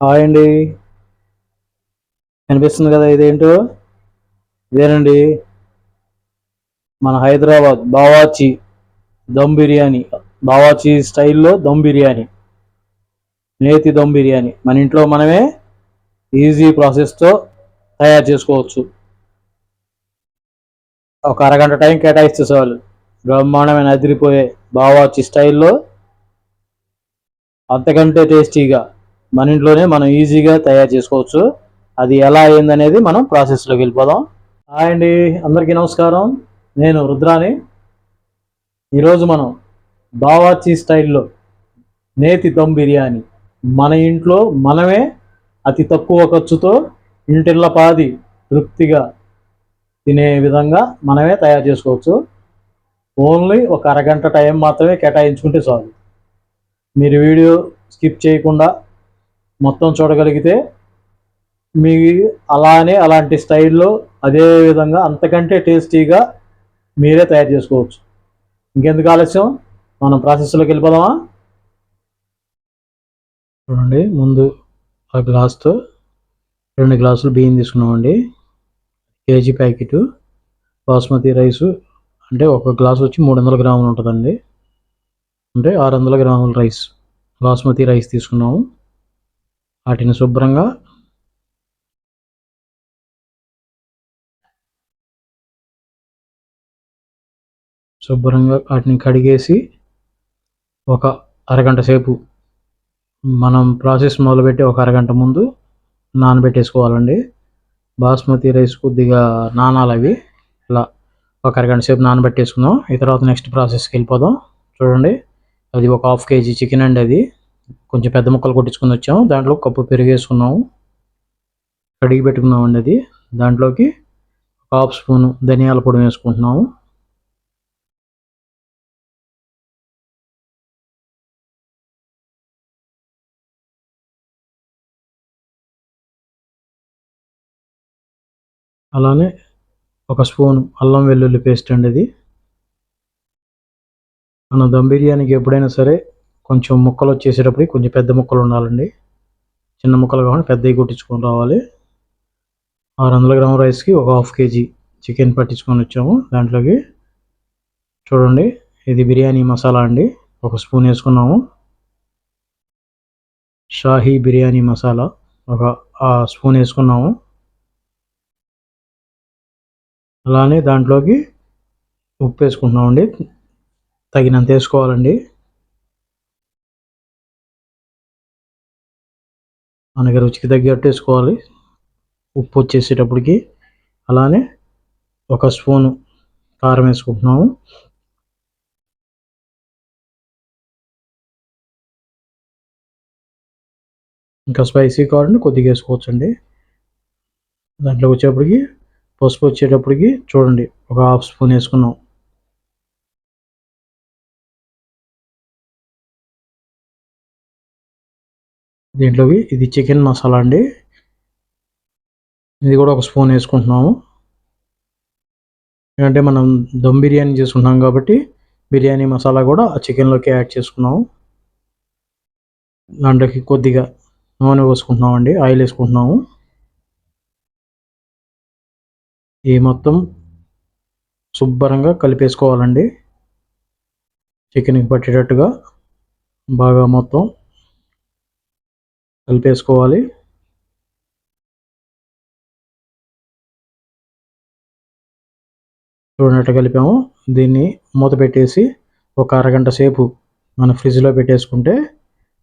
Hi అండి. కనిపిస్తుంది కదా ఇదేంటో? ఇదేనండి. మన హైదరాబాద్ బావాచి దమ్ బిర్యానీ. బావాచి స్టైల్లో దమ్ బిర్యానీ. నేతి దమ్ బిర్యానీ. మన ఇంట్లో మనమే ఈజీ ప్రాసెస్తో తయారు చేసుకోవచ్చు. ఒక అరగంట టైం కేటాయిస్తే చాలు బ్రహ్మాండమైన అదిరిపోయే బావాచి స్టైల్లో అంతకంటే టేస్టీగా మన ఇంట్లోనే మనం ఈజీగా తయారు చేసుకోవచ్చు. అది ఎలా అయిందనేది మనం ప్రాసెస్లోకి వెళ్ళిపోదాం. హాయ్ అండి అందరికీ నమస్కారం. నేను రుద్రాని. ఈరోజు మనం బావార్చి స్టైల్లో నేతి దమ్ బిర్యానీ. మన ఇంట్లో మనమే అతి తక్కువ ఖర్చుతో ఇంటిళ్ళ పాది తృప్తిగా తినే విధంగా మనమే తయారు చేసుకోవచ్చు. ఓన్లీ ఒక అరగంట టైం మాత్రమే కేటాయించుకుంటే చాలు. మీరు వీడియో స్కిప్ చేయకుండా మొత్తం చూడగలిగితే మీ అలానే అలాంటి స్టైల్లో అదే విధంగా అంతకంటే టేస్టీగా మీరే తయారు చేసుకోవచ్చు. ఇంకెందుకు ఆలస్యం? మనం ప్రాసెస్లోకి వెళ్ళిపోదామా? చూడండి ముందు ఆ గ్లాస్తో రెండు గ్లాసులు బియ్యం తీసుకున్నామండి. కేజీ ప్యాకెట్ బాస్మతి రైసు అంటే ఒక గ్లాస్ వచ్చి మూడు వందల గ్రాములు ఉంటుందండి. అంటే ఆరు వందల గ్రాముల రైస్ బాస్మతి రైస్ తీసుకున్నాము. వాటిని శుభ్రంగా శుభ్రంగా వాటిని కడిగేసి ఒక అరగంట సేపు మనం ప్రాసెస్ మొదలుపెట్టి ఒక అరగంట ముందు నానబెట్టేసుకోవాలండి. బాస్మతి రైస్ కొద్దిగా నానాలి అవి. ఇలా ఒక అరగంట సేపు నానబెట్టేసుకుందాం. ఈ తర్వాత నెక్స్ట్ ప్రాసెస్కి వెళ్ళిపోదాం. చూడండి అది ఒక హాఫ్ కేజీ చికెన్ అండి అది. కొంచెం పెద్ద ముక్కలు కొట్టించుకుని వచ్చాము. దాంట్లో కప్పు పెరిగేసుకున్నాము. కడిగి పెట్టుకున్నామండి అది. దాంట్లోకి ఒక హాఫ్ స్పూన్ ధనియాల పొడి వేసుకుంటున్నాము. అలానే ఒక స్పూన్ అల్లం వెల్లుల్లి పేస్ట్ అండి ఇది మన దమ్ బిర్యానీకి ఎప్పుడైనా సరే కొంచెం ముక్కలు వచ్చేసేటప్పుడు కొంచెం పెద్ద ముక్కలు ఉండాలండి. చిన్న ముక్కలు కాకుండా పెద్దవి కొట్టించుకొని రావాలి. ఆరు వందల గ్రాముల రైస్కి ఒక హాఫ్ కేజీ చికెన్ పట్టించుకొని వచ్చాము దాంట్లోకి. చూడండి ఇది బిర్యానీ మసాలా అండి. ఒక స్పూన్ వేసుకున్నాము. షాహీ బిర్యానీ మసాలా ఒక స్పూన్ వేసుకున్నాము. అలానే దాంట్లోకి ఉప్పు వేసుకుంటున్నామండి. తగినంత వేసుకోవాలండి. మనకి రుచికి తగ్గట్టు వేసుకోవాలి. ఉప్పు వచ్చేసేటప్పటికి అలానే ఒక స్పూను కారం వేసుకుంటున్నాము. ఇంకా స్పైసీ కావాలంటే కొద్దిగా వేసుకోవచ్చండి. దాంట్లో వచ్చేటప్పటికి పసుపు వచ్చేటప్పటికి చూడండి ఒక హాఫ్ స్పూన్ వేసుకున్నాం. దీంట్లోకి ఇది చికెన్ మసాలా అండి. ఇది కూడా ఒక స్పూన్ వేసుకుంటున్నాము. ఎందుకంటే మనం దమ్ బిర్యానీ చేసుకున్నాం కాబట్టి బిర్యానీ మసాలా కూడా ఆ చికెన్లోకి యాడ్ చేసుకున్నాము. దాంట్లోకి కొద్దిగా నూనె పోసుకుంటున్నామండి ఆయిల్ వేసుకుంటున్నాము. ఈ మొత్తం శుభ్రంగా కలిపేసుకోవాలండి. చికెన్కి పట్టేటట్టుగా బాగా మొత్తం కలిపేసుకోవాలి. చూడనట్టు కలిపాము. దీన్ని మూత పెట్టేసి ఒక అరగంట సేపు మన ఫ్రిడ్జ్లో పెట్టేసుకుంటే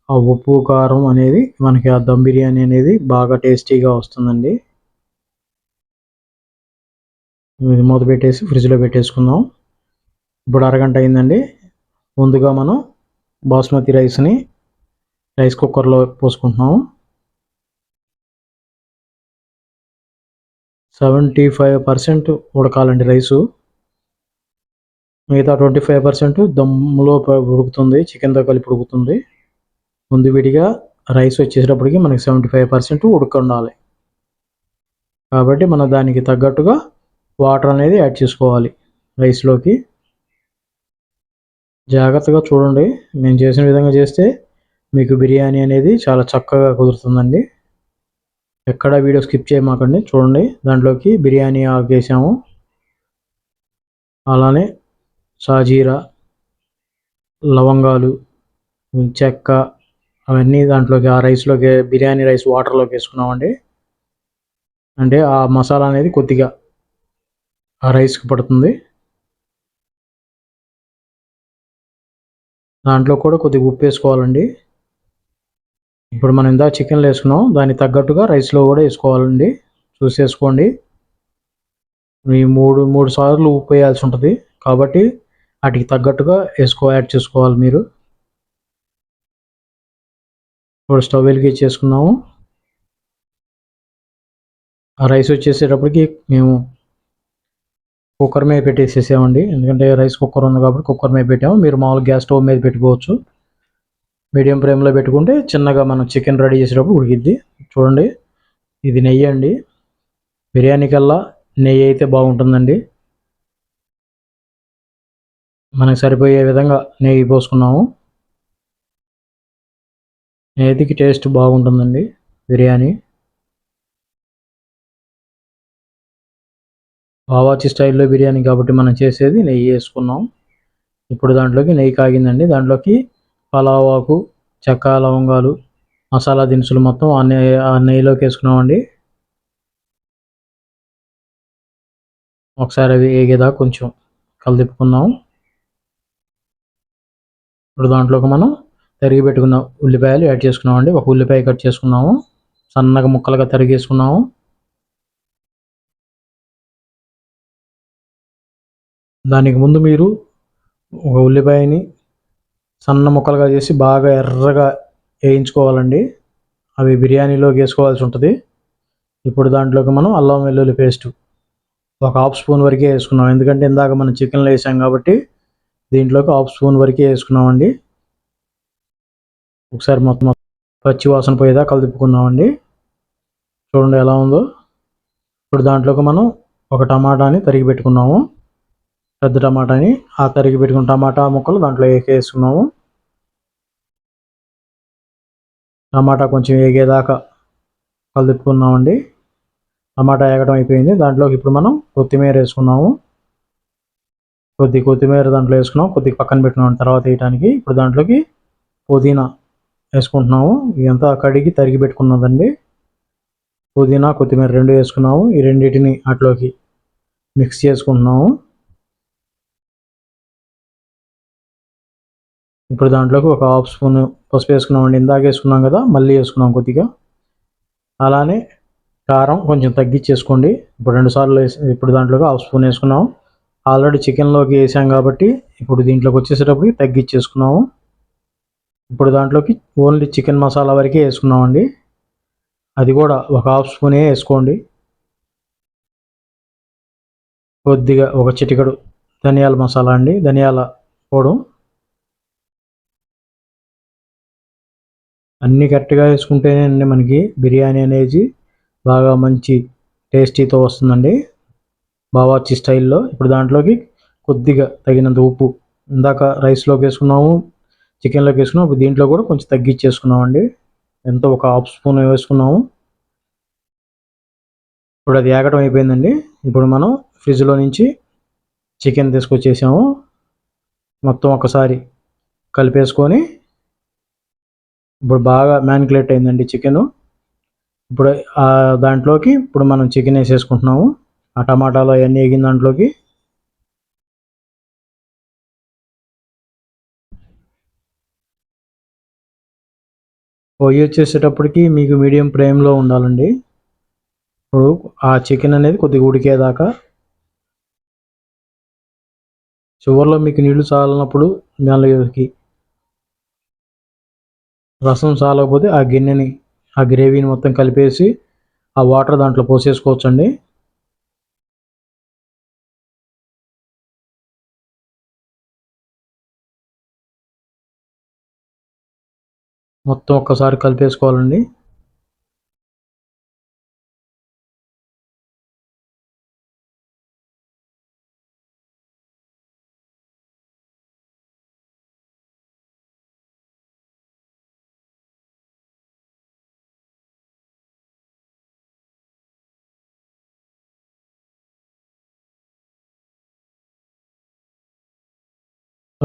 ఆ ఉప్పు కారం అనేది మనకి ఆ దమ్ బిర్యానీ అనేది బాగా టేస్టీగా వస్తుందండి. ఇది మూత పెట్టేసి ఫ్రిడ్జ్లో పెట్టేసుకుందాం. ఇప్పుడు అరగంట అయిందండి. ముందుగా మనం బాస్మతి రైస్ని రైస్ కుక్కర్లో పోసుకుంటున్నాము. సెవెంటీ ఫైవ్ పర్సెంట్ ఉడకాలండి రైసు. మిగతా ట్వంటీ ఫైవ్ పర్సెంట్ దమ్ములో ఉడుకుతుంది చికెన్తో కలిపి ఉడుకుతుంది. ముందు విడిగా రైస్ వచ్చేసేటప్పటికి మనకి సెవెంటీ ఫైవ్ పర్సెంట్ ఉడక ఉండాలి. కాబట్టి మన దానికి తగ్గట్టుగా వాటర్ అనేది యాడ్ చేసుకోవాలి రైస్లోకి. జాగ్రత్తగా చూడండి. నేను చేసిన విధంగా చేస్తే మీకు బిర్యానీ అనేది చాలా చక్కగా కుదురుతుందండి. ఎక్కడ వీడియో స్కిప్ చేయమాకండి చూడండి. దాంట్లోకి బిర్యానీ ఆకు వేసాము అలానే సాజీరా లవంగాలు చెక్క అవన్నీ దాంట్లోకి ఆ రైస్లోకి బిర్యానీ రైస్ వాటర్లోకి వేసుకున్నామండి. అంటే ఆ మసాలా అనేది కొద్దిగా ఆ రైస్కి పడుతుంది. దాంట్లో కూడా కొద్దిగా ఉప్పు వేసుకోవాలండి. ఇప్పుడు మనం ఇందాక చికెన్లో వేసుకున్నాం. దానికి తగ్గట్టుగా రైస్లో కూడా వేసుకోవాలండి. చూసి వేసుకోండి ఈ మూడు మూడు సార్లు ఉప్పు వేయాల్సి ఉంటుంది. కాబట్టి వాటికి తగ్గట్టుగా వేసుకో యాడ్ చేసుకోవాలి మీరు. ఇప్పుడు స్టవ్ వెలిగించి చేసుకున్నాము ఆ రైస్ వచ్చేసేటప్పటికి మేము కుక్కర్ మీద పెట్టేసేసామండి. ఎందుకంటే రైస్ కుక్కర్ ఉంది కాబట్టి కుక్కర్ మీద పెట్టాము. మీరు మామూలు గ్యాస్ స్టవ్ మీద పెట్టుకోవచ్చు. మీడియం ఫ్లేమ్లో పెట్టుకుంటే చిన్నగా మనం చికెన్ రెడీ చేసేటప్పుడు ఉడికిద్ది. చూడండి ఇది నెయ్యి అండి. బిర్యానీ కల్లా నెయ్యి అయితే బాగుంటుందండి. మనకు సరిపోయే విధంగా నెయ్యి పోసుకున్నాము. నెయ్యికి టేస్ట్ బాగుంటుందండి బిర్యానీ. బావాచి స్టైల్లో బిర్యానీ కాబట్టి మనం చేసేది నెయ్యి వేసుకున్నాం. ఇప్పుడు దాంట్లోకి నెయ్యి కాగిందండి. దాంట్లోకి పలావాకు చెక్క లవంగాలు మసాలా దినుసులు మొత్తం ఆ నెయ్యి ఆ నెయ్యిలోకి వేసుకున్నామండి. ఒకసారి అవి ఏగేదా కొంచెం కలిదిప్పుకున్నాం ఇప్పుడు దాంట్లోకి మనం తరిగి పెట్టుకున్న ఉల్లిపాయలు యాడ్ చేసుకున్నామండి. ఒక ఉల్లిపాయ కట్ చేసుకున్నాము. సన్నగా ముక్కలుగా తరిగేసుకున్నాము దానికి ముందు మీరు ఒక ఉల్లిపాయని సన్న ముక్కలుగా చేసి బాగా ఎర్రగా వేయించుకోవాలండి. అవి బిర్యానీలోకి వేసుకోవాల్సి ఉంటుంది. ఇప్పుడు దాంట్లోకి మనం అల్లం వెల్లుల్లి పేస్ట్ ఒక హాఫ్ స్పూన్ వరకే వేసుకున్నాం. ఎందుకంటే ఇందాక మనం చికెన్లో వేసాం కాబట్టి దీంట్లోకి హాఫ్ స్పూన్ వరకే వేసుకున్నామండి. ఒకసారి మొత్తం పచ్చి వాసన పోయేదా కలుపుకున్నామండి చూడండి ఎలా ఉందో. ఇప్పుడు దాంట్లోకి మనం ఒక టమాటాని తరిగి పెట్టుకున్నాము. పెద్ద టమాటాని ఆ తరిగి పెట్టుకున్న టమాటా ముక్కలు దాంట్లో వేసుకున్నాము. టమాటా కొంచెం వేగేదాకా కలుపుకున్నామండి. టమాటా వేగడం అయిపోయింది. దాంట్లోకి ఇప్పుడు మనం కొత్తిమీర వేసుకున్నాము. కొద్ది కొత్తిమీర దాంట్లో వేసుకున్నాం కొద్దిగా పక్కన పెట్టుకున్నాం. తర్వాత వేయడానికి ఇప్పుడు దాంట్లోకి పుదీనా వేసుకుంటున్నాము. ఇదంతా కడిగి తరిగి పెట్టుకున్నదండి. పుదీనా కొత్తిమీర రెండు వేసుకున్నాము. ఈ రెండింటిని అట్లోకి మిక్స్ చేసుకుంటున్నాము. ఇప్పుడు దాంట్లోకి ఒక హాఫ్ స్పూన్ పసుపు వేసుకున్నామండి ఇందాక వేసుకున్నాం కదా మళ్ళీ వేసుకున్నాం కొద్దిగా. అలానే కారం కొంచెం తగ్గించేసుకోండి. ఇప్పుడు రెండు సార్లు వేసి ఇప్పుడు దాంట్లోకి హాఫ్ స్పూన్ వేసుకున్నాం. ఆల్రెడీ చికెన్లోకి వేసాం కాబట్టి ఇప్పుడు దీంట్లోకి వచ్చేసేటప్పుడు తగ్గించేసుకున్నాము. ఇప్పుడు దాంట్లోకి ఓన్లీ చికెన్ మసాలా వరకే వేసుకున్నామండి అది కూడా ఒక హాఫ్ స్పూనే వేసుకోండి. కొద్దిగా ఒక చిటికడు ధనియాల మసాలా అండి. ధనియాల పొడం. అన్నీ కరెక్ట్గా వేసుకుంటేనే అండి మనకి బిర్యానీ అనేది బాగా మంచి టేస్టీతో వస్తుందండి. బావాచి స్టైల్లో ఇప్పుడు దాంట్లోకి కొద్దిగా తగినంత ఉప్పు ఇందాక రైస్లోకి వేసుకున్నాము చికెన్లోకి వేసుకున్నాము ఇప్పుడు దీంట్లో కూడా కొంచెం తగ్గించేసుకున్నామండి. ఎంతో ఒక హాఫ్ స్పూన్ వేసుకున్నాము. ఇప్పుడు అది ఏగటం అయిపోయిందండి. ఇప్పుడు మనం ఫ్రిడ్జ్లో నుంచి చికెన్ తీసుకొచ్చేసాము. మొత్తం ఒకసారి కలిపేసుకొని ఇప్పుడు బాగా మ్యానికులేట్ అయిందండి చికెను. ఇప్పుడు దాంట్లోకి ఇప్పుడు మనం చికెన్ వేసేసుకుంటున్నాము. ఆ టమాటాలు అవన్నీ వేగిన దాంట్లోకి. పొయ్యి వచ్చేసేటప్పటికి మీకు మీడియం ఫ్లేమ్లో ఉండాలండి. ఇప్పుడు ఆ చికెన్ అనేది కొద్దిగా ఉడికేదాకా. చివరిలో మీకు నీళ్ళు చాలినప్పుడు దానిలోకి రసం చాలకపోతే ఆ గిన్నెని ఆ గ్రేవీని మొత్తం కలిపేసి ఆ వాటర్ దాంట్లో పోసేసుకోవచ్చండి. మొత్తం ఒక్కసారి కలిపేసుకోవాలండి.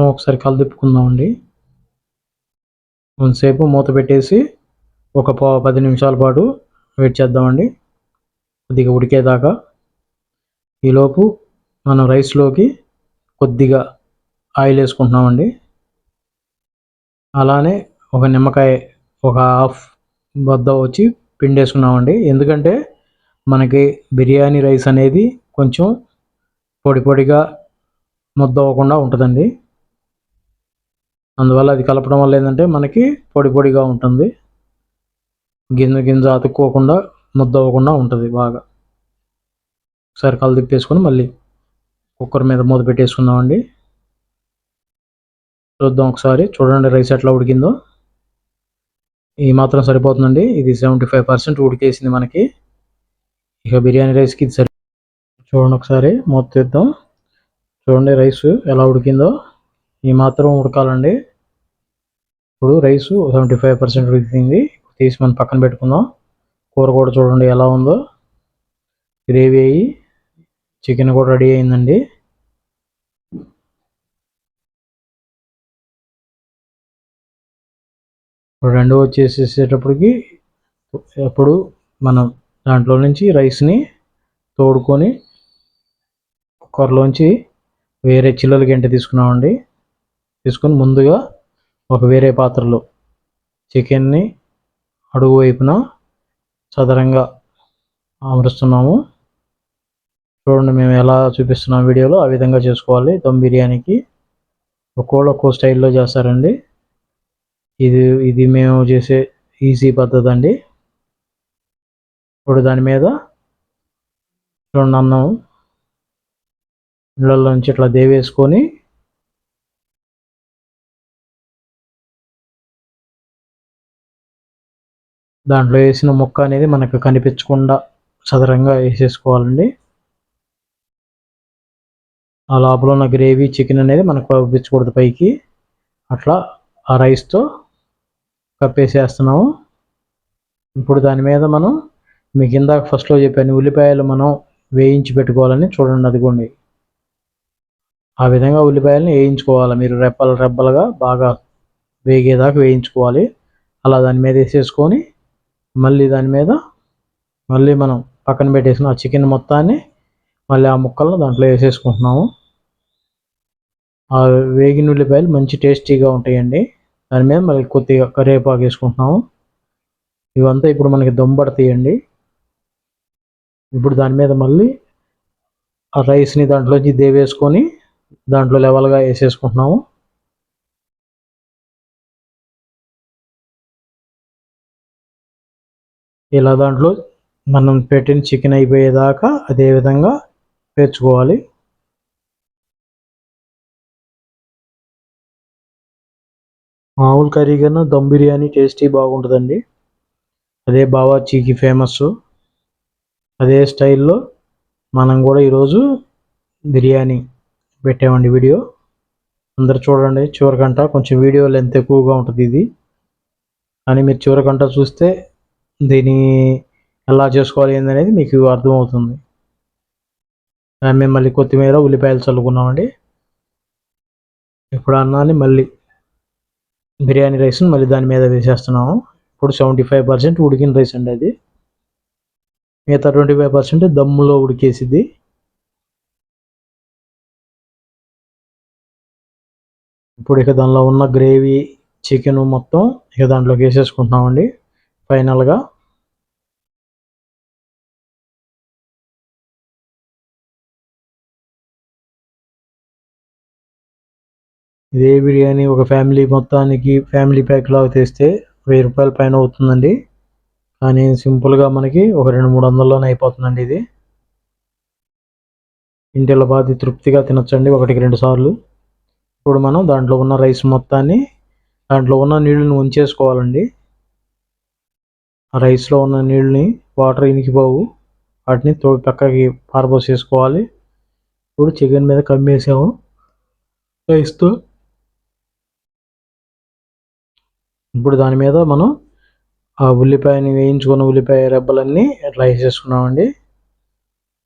మనం ఒకసారి కలదిప్పుకుందామండి కొంతసేపు మూత పెట్టేసి ఒక పా పది నిమిషాల పాటు వెయిట్ చేద్దామండి. కొద్దిగా ఉడికేదాకా. ఈలోపు మనం రైస్లోకి కొద్దిగా ఆయిల్ వేసుకుంటున్నామండి. అలానే ఒక నిమ్మకాయ ఒక హాఫ్ వద్ద వచ్చి పిండి వేసుకున్నామండి. ఎందుకంటే మనకి బిర్యానీ రైస్ అనేది కొంచెం పొడి పొడిగా ముద్ద అవ్వకుండా ఉంటుందండి. అందువల్ల అది కలపడం వల్ల ఏంటంటే మనకి పొడి పొడిగా ఉంటుంది. గింజ గింజ అతుక్కోకుండా ముద్ద అవ్వకుండా ఉంటుంది బాగా. ఒకసారి కళ్ళు తిప్పేసుకొని మళ్ళీ కుక్కర్ మీద మూత పెట్టేసుకుందామండి. చూద్దాం ఒకసారి. చూడండి రైస్ ఎట్లా ఉడికిందో. ఈ మాత్రం సరిపోతుందండి. ఇది సెవెంటీ ఫైవ్ పర్సెంట్ ఉడికేసింది మనకి. ఇక బిర్యానీ రైస్కి ఇది సరి చూడండి ఒకసారి. మూత తీద్దాం. చూడండి రైస్ ఎలా ఉడికిందో. ఈ మాత్రం ఉడకాలండి. ఇప్పుడు రైస్ సెవెంటీ ఫైవ్ పర్సెంట్ ఉడికింది. తీసి మనం పక్కన పెట్టుకుందాం. కూర కూడా చూడండి ఎలా ఉందో. గ్రేవీ అయ్యి చికెన్ కూడా రెడీ అయిందండి. ఇప్పుడు రెండు వచ్చేసేటప్పటికి అప్పుడు మనం దాంట్లో నుంచి రైస్ని తోడుకొని కుక్కర్లోంచి వేరే చిల్లల గంట తీసుకున్నామండి. తీసుకొని ముందుగా ఒక వేరే పాత్రలో చికెన్ని అడుగు వైపున చదరంగా అమరుస్తున్నాము చూడండి మేము ఎలా చూపిస్తున్నాం వీడియోలో. ఆ విధంగా చేసుకోవాలి. దమ్ బిర్యానీకి ఒక్కోళ్ళు ఒక్కో స్టైల్లో చేస్తారండి. ఇది ఇది మేము చేసే ఈజీ పద్ధతి అండి. ఇప్పుడు దాని మీద చూడండి అన్నం. ఇళ్ళల్లో నుంచి ఇట్లా దేవేసుకొని దాంట్లో వేసిన ముక్క అనేది మనకు కనిపించకుండా సదరంగా వేసేసుకోవాలండి. ఆ లోపల ఉన్న గ్రేవీ చికెన్ అనేది మనకు పంపించకూడదు పైకి. అట్లా ఆ రైస్తో కప్పేసేస్తున్నాము. ఇప్పుడు దాని మీద మనం మీకు ఇందాక ఫస్ట్లో చెప్పాను ఉల్లిపాయలు మనం వేయించి పెట్టుకోవాలని చూడండి అదిగోండి. ఆ విధంగా ఉల్లిపాయలను వేయించుకోవాలి. మీరు రెప్పలు రెప్పలుగా బాగా వేగేదాకా వేయించుకోవాలి. అలా దాని మీద వేసేసుకొని మళ్ళీ దాని మీద మళ్ళీ మనం పక్కన పెట్టేసిన ఆ చికెన్ మొత్తాన్ని మళ్ళీ ఆ ముక్కలను దాంట్లో వేసేసుకుంటున్నాము. ఆ వేగిన ఉల్లిపాయలు మంచి టేస్టీగా ఉంటాయండి. దాని మీద మళ్ళీ కొద్దిగా కరివేపాకు వేసుకుంటున్నాము. ఇవంతా ఇప్పుడు మనకి దొంబడతాయండి ఇప్పుడు దాని మీద మళ్ళీ ఆ రైస్ని దాంట్లోంచి దేవేసుకొని దాంట్లో లెవెల్గా వేసేసుకుంటున్నాము. ఇలా దాంట్లో మనం పెట్టిన చికెన్ అయిపోయేదాకా అదే విధంగా పేర్చుకోవాలి. మామూలు కర్రీ కన్నా దమ్ బిర్యానీ టేస్టీ బాగుంటుందండి. అదే బావాచీకి ఫేమస్. అదే స్టైల్లో మనం కూడా ఈరోజు బిర్యానీ పెట్టామండి వీడియో. అందరు చూడండి చివరికంట కొంచెం వీడియో లెంత్ ఎక్కువగా ఉంటుంది ఇది. కానీ మీరు చివరికంట చూస్తే దీన్ని ఎలా చేసుకోవాలి ఏందనేది మీకు అర్థమవుతుంది. మేము మళ్ళీ కొత్తిమీర ఉల్లిపాయలు చల్లుకున్నామండి. ఇప్పుడు అన్నాన్ని మళ్ళీ బిర్యానీ రైస్ని మళ్ళీ దాని మీద వేసేస్తున్నాము. ఇప్పుడు సెవెంటీ ఫైవ్ పర్సెంట్ ఉడికిన రైస్ అండి అది. మిగతా ట్వంటీ ఫైవ్ పర్సెంట్ దమ్ములో ఉడికేసిద్ది. ఇప్పుడు ఇక దానిలో ఉన్న గ్రేవీ చికెన్ మొత్తం ఇక దాంట్లోకి వేసేసుకుంటున్నామండి. ఫైనల్గా ఇదే బిర్యానీ ఒక ఫ్యామిలీ మొత్తానికి ఫ్యామిలీ ప్యాక్ లాగా తెస్తే వెయ్యి రూపాయల పైన అవుతుందండి. కానీ సింపుల్గా మనకి ఒక రెండు మూడు వందల్లోనే అయిపోతుందండి ఇది. ఇంటిలో బాధి తృప్తిగా తినొచ్చండి ఒకటికి రెండు సార్లు. ఇప్పుడు మనం దాంట్లో ఉన్న రైస్ మొత్తాన్ని దాంట్లో ఉన్న నీళ్ళని ఉంచేసుకోవాలండి. ఆ రైస్లో ఉన్న నీళ్ళని వాటర్ ఇనికిపోవు. వాటిని తో పక్కకి పారబోసేసుకోవాలి. ఇప్పుడు చికెన్ మీద కమ్మేసాము. రైస్తో ఇప్పుడు దాని మీద మనం ఆ ఉల్లిపాయని వేయించుకున్న ఉల్లిపాయ రెబ్బలన్నీ ఇట్లా వేసేసుకున్నామండి.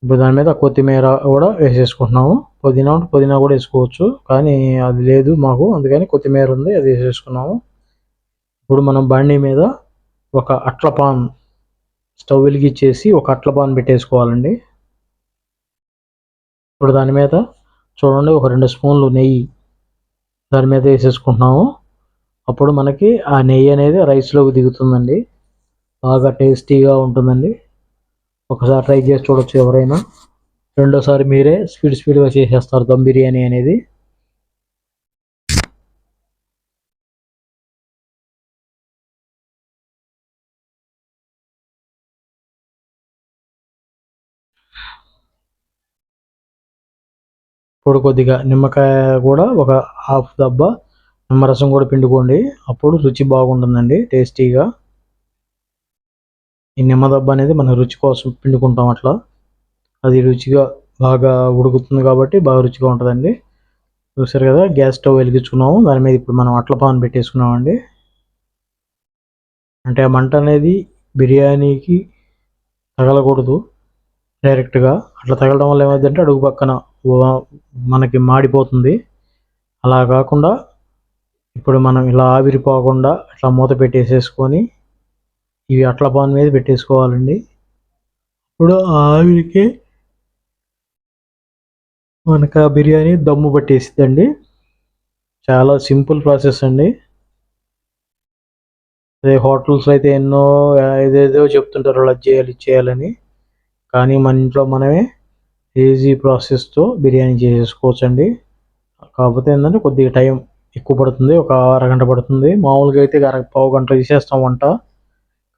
ఇప్పుడు దాని మీద కొత్తిమీర కూడా వేసేసుకుంటున్నాము. పుదీనా ఉంటే పుదీనా కూడా వేసుకోవచ్చు కానీ అది లేదు మాకు అందుకని కొత్తిమీర ఉంది అది వేసేసుకున్నాము. ఇప్పుడు మనం బండి మీద ఒక అట్ల పాన్ స్టవ్ వెలిగించేసి ఒక అట్ల పాన్ పెట్టేసుకోవాలండి. ఇప్పుడు దాని మీద చూడండి ఒక రెండు స్పూన్లు నెయ్యి దాని మీద వేసేసుకుంటున్నాము. అప్పుడు మనకి ఆ నెయ్యి అనేది రైస్లోకి దిగుతుందండి. బాగా టేస్టీగా ఉంటుందండి. ఒకసారి ట్రై చేసి చూడొచ్చు ఎవరైనా. రెండోసారి మీరే స్పీడ్ స్పీడ్గా చేసేస్తారు దమ్ బిర్యానీ అనేది. ఇప్పుడు కొద్దిగా నిమ్మకాయ కూడా ఒక హాఫ్ డబ్బా నిమ్మరసం కూడా పిండుకోండి. అప్పుడు రుచి బాగుంటుందండి టేస్టీగా. ఈ నిమ్మదబ్బ అనేది మన రుచి కోసం పిండుకుంటాం అట్లా. అది రుచిగా బాగా ఉడుకుతుంది కాబట్టి బాగా రుచిగా ఉంటుందండి. చూసారు కదా గ్యాస్ స్టవ్ వెలిగించుకున్నాము. దాని మీద ఇప్పుడు మనం అట్ల పాన్ పెట్టేసుకున్నామండి. అంటే ఆ మంట అనేది బిర్యానీకి తగలకూడదు డైరెక్ట్గా. అట్లా తగలడం వల్ల ఏమవుతుందంటే అడుగు పక్కన మనకి మాడిపోతుంది. అలా కాకుండా ఇప్పుడు మనం ఇలా ఆవిరిపోకుండా ఇట్లా మూత పెట్టేసేసుకొని ఇవి అట్ల పాన్ మీద పెట్టేసుకోవాలండి. ఇప్పుడు ఆ ఆవిరికి మనకు ఆ బిర్యానీ దమ్ము పట్టేసిద్దండి. చాలా సింపుల్ ప్రాసెస్ అండి. అదే హోటల్స్ అయితే ఎన్నో ఏదేదో చెప్తుంటారు అలా చేయాలి చేయాలని. కానీ మన ఇంట్లో మనమే ఈజీ ప్రాసెస్తో బిర్యానీ చేసేసుకోవచ్చండి. కాకపోతే ఏంటంటే కొద్దిగా టైం ఎక్కువ పడుతుంది ఒక అరగంట పడుతుంది. మామూలుగా అయితే అర పావు గంట తీసేస్తాం వంట.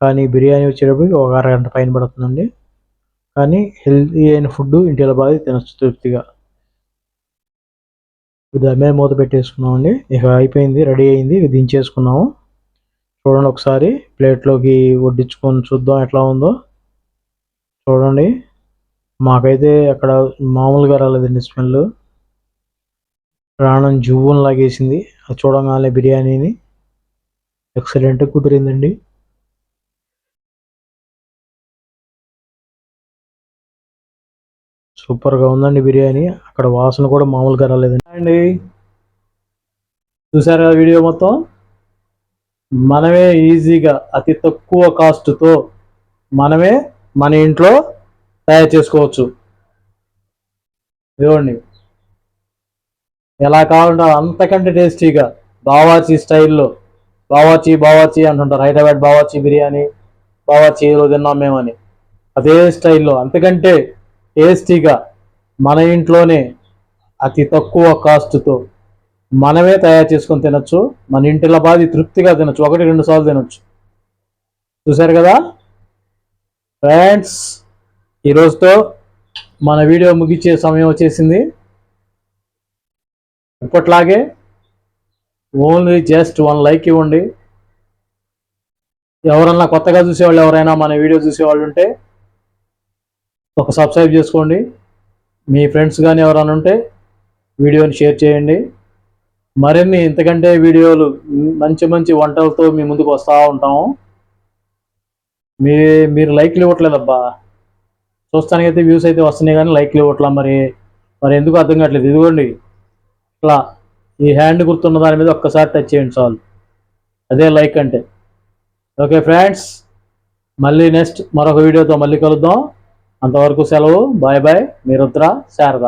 కానీ బిర్యానీ వచ్చేటప్పటికి ఒక అరగంట పైన పడుతుందండి. కానీ హెల్తీ అయిన ఫుడ్ ఇంటిలో బాగా తినచ్చు తృప్తిగా. దాని మీద మూత పెట్టేసుకున్నామండి. ఇక అయిపోయింది రెడీ అయింది. దించేసుకున్నాము. చూడండి ఒకసారి ప్లేట్లోకి వడ్డించుకొని చూద్దాం ఎట్లా ఉందో. చూడండి. మాకైతే అక్కడ మామూలుగా రాలేదండి స్మెల్. ప్రాణం జువ్వును లాగేసింది అది చూడగానే బిర్యానీని ఎక్సలెంట్ కుదిరిందండి. సూపర్గా ఉందండి బిర్యానీ. అక్కడ వాసన కూడా మామూలుగా రాలేదండి. అండి చూసారా వీడియో మొత్తం? మనమే ఈజీగా అతి తక్కువ కాస్ట్తో మనమే మన ఇంట్లో తయారు చేసుకోవచ్చు. ఇదిగోండి. ఎలా కావాలంటే అంతకంటే టేస్టీగా బావాచి స్టైల్లో బావాచి బావాచి అంటుంటారు. హైదరాబాద్ బావాచి బిర్యానీ బావాచీలో తిన్నాం మేమని. అదే స్టైల్లో అంతకంటే టేస్టీగా మన ఇంట్లోనే అతి తక్కువ కాస్ట్తో మనమే తయారు చేసుకొని తినచ్చు. మన ఇంటిలో బాధి తృప్తిగా తినచ్చు. ఒకటి రెండు సార్లు తినచ్చు. చూసారు కదా? ఫ్రెండ్స్ ఈరోజుతో మన వీడియో ముగించే సమయం వచ్చేసింది. ఇప్పట్లాగే ఓన్లీ జస్ట్ వన్ లైక్ ఇవ్వండి. ఎవరన్నా కొత్తగా చూసేవాళ్ళు ఎవరైనా మన వీడియో చూసేవాళ్ళు ఉంటే ఒక సబ్స్క్రైబ్ చేసుకోండి. మీ ఫ్రెండ్స్ కానీ ఎవరైనా ఉంటే వీడియోని షేర్ చేయండి. మరిన్ని ఇంతకంటే వీడియోలు మంచి మంచి వంటలతో మీ ముందుకు వస్తూ ఉంటాము. మీ మీరు లైక్లు ఇవ్వట్లేదబ్బా. చూస్తానికైతే వ్యూస్ అయితే వస్తున్నాయి కానీ లైక్లు ఇవ్వట్లా మరి. మరి ఎందుకు అర్థం కావట్లేదు? ఇదిగోండి. ఇట్లా ఈ హ్యాండ్ గుర్తున్న దాని మీద ఒక్కసారి టచ్ చేయండి చాలు. అదే లైక్ అంటే. ఓకే ఫ్రెండ్స్ మళ్ళీ నెక్స్ట్ మరొక వీడియోతో మళ్ళీ కలుద్దాం. అంతవరకు సెలవు బాయ్ బాయ్ మీ రుద్ర శారద.